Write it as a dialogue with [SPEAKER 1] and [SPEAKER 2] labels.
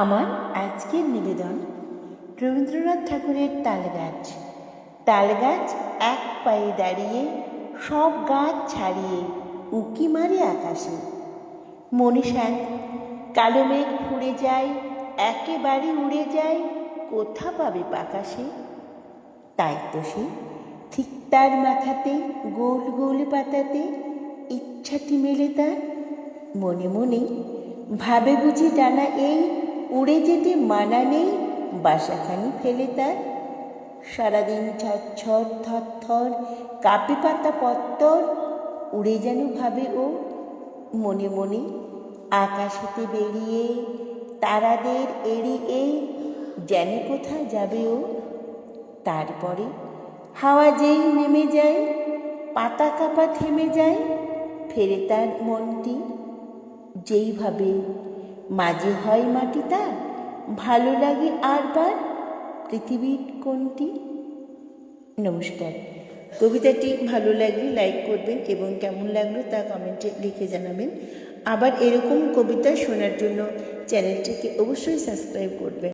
[SPEAKER 1] আমার আজকের নিবেদন রবীন্দ্রনাথ ঠাকুরের তালগাছ। তালগাছ এক পায়ে দাঁড়িয়ে, সব গাছ ছাড়িয়ে উকি মারে আকাশে। মনীষান কালো মেঘ ফুড়ে যায়, একেবারে উড়ে যায়, কোথা পাবে পাকাশে? তাই তো সে ঠিক তার মাথাতে, গোল গোল পাতাতে ইচ্ছাটি মেলে তার। মনে মনে ভাবে বুঝি ডানা এই উড়ে যেতে মানা নেই, বাসাখানি ফেলে তার সারাদিন ঝরঝর থর থর কাপে পাতা পত্তর, উড়ে যেন ভাবে ও। মনে মনে আকাশেতে বেরিয়ে তারাদের এড়িয়ে যেন কোথায় যাবে ও। তারপরে হাওয়া যেই নেমে যায়, পাতা কাপা থেমে যায়, ফেরে তার মনটি যেইভাবে মাঝে হয় মাটি তার। ভালো লাগে আর বার পৃথিবীর কোনটি? নমস্কার। কবিতাটি ভালো লাগলে লাইক করবেন এবং কেমন লাগল তা কমেন্টে লিখে জানাবেন। আবার এরকম কবিতা শোনার জন্য চ্যানেলটিকে অবশ্যই সাবস্ক্রাইব করবেন।